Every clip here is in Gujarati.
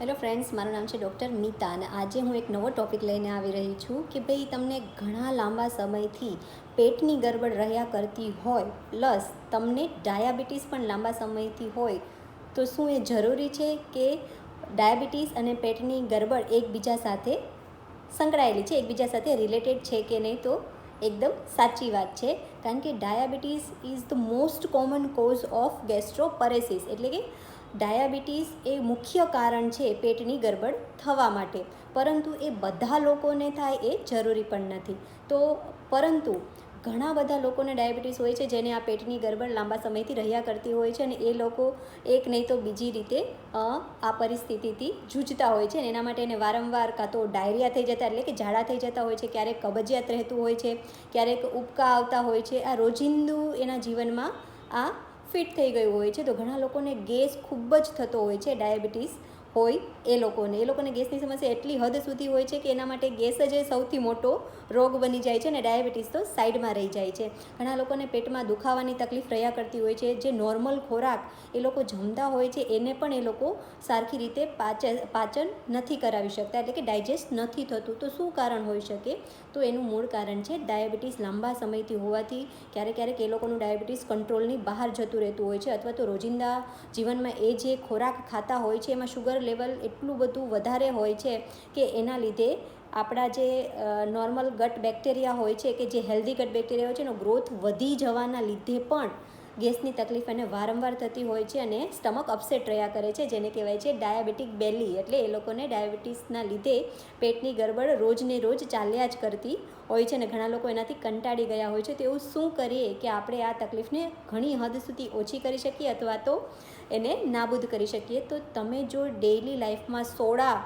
હેલો ફ્રેન્ડ્સ મારું નામ છે ડૉક્ટર નીતા અને આજે હું એક નવો ટૉપિક લઈને આવી રહી છું કે ભાઈ તમને ઘણા લાંબા સમયથી પેટની ગરબડ રહ્યા કરતી હોય પ્લસ તમને ડાયાબિટીસ પણ લાંબા સમયથી હોય, તો શું એ જરૂરી છે કે ડાયાબિટીસ અને પેટની ગરબડ એકબીજા સાથે સંકળાયેલી છે? એકબીજા સાથે રિલેટેડ છે કે નહીં તો એકદમ સાચી વાત છે. કારણ કે diabetes is the most common cause of gastroparesis એટલે કે ડાયાબિટીસ એ મુખ્ય કારણ છે પેટની ગરબડ થવા માટે. પરંતુ એ બધા લોકોને થાય એ જરૂરી પણ નથી. તો પરંતુ ઘણા બધા લોકોને ડાયાબિટીસ હોય છે જેને આ પેટની ગરબડ લાંબા સમયથી રહ્યા કરતી હોય છે અને એ લોકો એક નહીં તો બીજી રીતે આ પરિસ્થિતિથી જૂજતા હોય છે અને એના માટે એને વારંવાર કાં તો ડાયરિયા થઈ જતા એટલે કે ઝાડા થઈ જતા હોય છે, ક્યારેક કબજિયાત રહેતું હોય છે, ક્યારેક ઉબકા આવતા હોય છે. આ રોજિંદુ એના જીવનમાં આ ફિટ થઈ ગયું હોય છે તો ઘણા લોકોને ગેસ ખૂબ જ થતો હોય છે ડાયાબિટીસ. હોય એ લોકોને. એ લોકોને ગેસની સમસ્યા એટલી હદ સુધી હોય છે કે એના માટે ગેસ જ એ સૌથી મોટો રોગ બની જાય છે અને ડાયાબિટીસ તો સાઈડમાં રહી જાય છે. ઘણા લોકોને પેટમાં દુખાવાની તકલીફ રહ્યા કરતી હોય છે. જે નોર્મલ ખોરાક એ લોકો જમતા હોય છે, એને પણ એ લોકો સારખી રીતે પાચન પાચન નથી કરાવી શકતા એટલે કે ડાયજેસ્ટ નથી થતું. તો શું કારણ હોઈ શકે? તો એનું મૂળ કારણ છે ડાયાબિટીસ લાંબા સમયથી હોવાથી ક્યારેક ક્યારેક એ લોકોનું ડાયાબિટીસ કંટ્રોલની બહાર જતું રહેતું હોય છે અથવા તો રોજિંદા જીવનમાં એ જે ખોરાક ખાતા હોય છે, એમાં શુગર લેવલ એટલું બધું વધારે હોય છે કે એના લીધે આપણા જે નોર્મલ ગટ બેક્ટેરિયા હોય છે કે જે હેલ્ધી ગટ બેક્ટેરિયા હોય છે એનો ગ્રોથ વધી જવાના લીધે પણ ગેસની તકલીફ એને વારંવાર થતી હોય છે અને સ્ટમક અપસેટ રહ્યા કરે છે, જેને કહેવાય છે ડાયાબિટીક બેલી. એટલે એ લોકોને ડાયાબિટીસના લીધે પેટની ગરબડ રોજને રોજ ચાલ્યા જ કરતી હોય છે અને ઘણા લોકો એનાથી કંટાળી ગયા હોય છે. તો એવું શું કરીએ કે આપણે આ તકલીફને ઘણી હદ સુધી ઓછી કરી શકીએ અથવા તો એને નાબૂદ કરી શકીએ? તો તમે જો ડેઇલી લાઈફમાં સોડા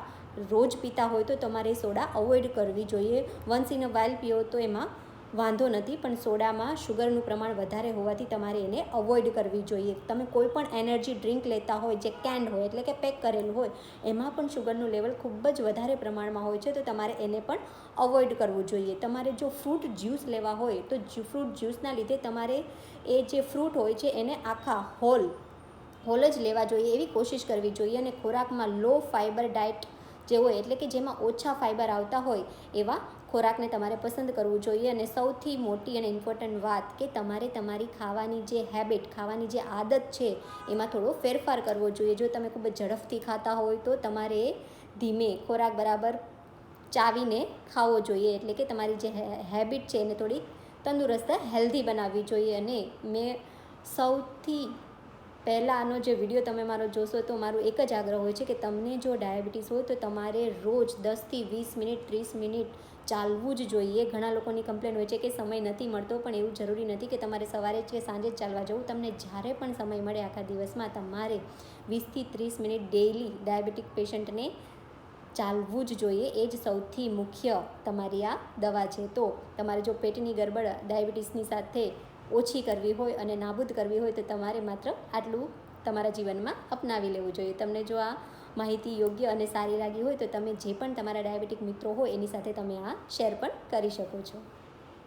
રોજ પીતા હોય તો તમારે સોડા અવોઇડ કરવી જોઈએ. વન્સ ઇન અ વાઇલ પીઓ તો એમાં વાંધો નથી, પણ સોડામાં શુગરનું પ્રમાણ વધારે હોવાથી તમારે એને અવોઇડ કરવી જોઈએ. તમે કોઈ પણ એનર્જી ડ્રિંક લેતા હોય, જે કેન્ડ હોય, એટલે કે પેક કરેલું હોય, એમાં પણ શુગરનું લેવલ ખૂબ જ વધારે પ્રમાણમાં હોય છે, તો તમારે એને પણ અવોઇડ કરવું જોઈએ. તમારે જો ફ્રૂટ જ્યુસ લેવા હોય, તો ફ્રૂટ જ્યુસના લીધે તમારે એ જે ફ્રૂટ હોય છે, એને આખા હોલ હોલ જ લેવા જોઈએ એવી કોશિશ કરવી જોઈએ. અને ખોરાકમાં લો ફાઇબર ડાયટ જે હોય, એટલે કે જેમાં ઓછા ફાઇબર આવતા હોય, એવા ખોરાકને તમારે પસંદ કરવું જોઈએ અને સૌથી મોટી અને ઇમ્પોર્ટન્ટ વાત કે તમારે તમારી ખાવાની જે હેબિટ ખાવાની જે આદત છે, એમાં થોડો ફેરફાર કરવો જોઈએ. જો તમે ખૂબ જ ઝડપથી ખાતા હોય તો તમારે ધીમે ખોરાક બરાબર ચાવીને ખાવો જોઈએ. એટલે કે તમારી જે હેબિટ છે એને થોડી તંદુરસ્ત હેલ્ધી બનાવવી જોઈએ. અને મેં સૌથી પહેલાં આનો જે વીડિયો તમે મારો જોશો તો મારું એક જ આગ્રહ હોય છે કે તમને જો ડાયાબિટીસ હોય તો તમારે રોજ દસથી વીસ મિનિટ, ત્રીસ મિનિટ ચાલવું જ જોઈએ. ઘણા લોકોની કમ્પ્લેન હોય છે કે સમય નથી મળતો, પણ એવું જરૂરી નથી કે તમારે સવારે કે સાંજે જ ચાલવા જવું. તમને જ્યારે પણ સમય મળે આખા દિવસમાં તમારે વીસથી ત્રીસ મિનિટ ડેઇલી ડાયાબિટીક પેશન્ટને ચાલવું જ જોઈએ. એ જ સૌથી મુખ્ય તમારી આ દવા છે. તો તમારે જો પેટની ગરબડ ડાયાબિટીસની સાથે ઓછી કરવી હોય અને નાબૂદ કરવી હોય તો તમારે માત્ર આટલું તમારા જીવનમાં અપનાવી લેવું જોઈએ. તમને જો આ માહિતી યોગ્ય અને સારી લાગી હોય તો તમે જે પણ તમારા ડાયાબિટીક મિત્રો હોય એની સાથે તમે આ શેર પણ કરી શકો છો.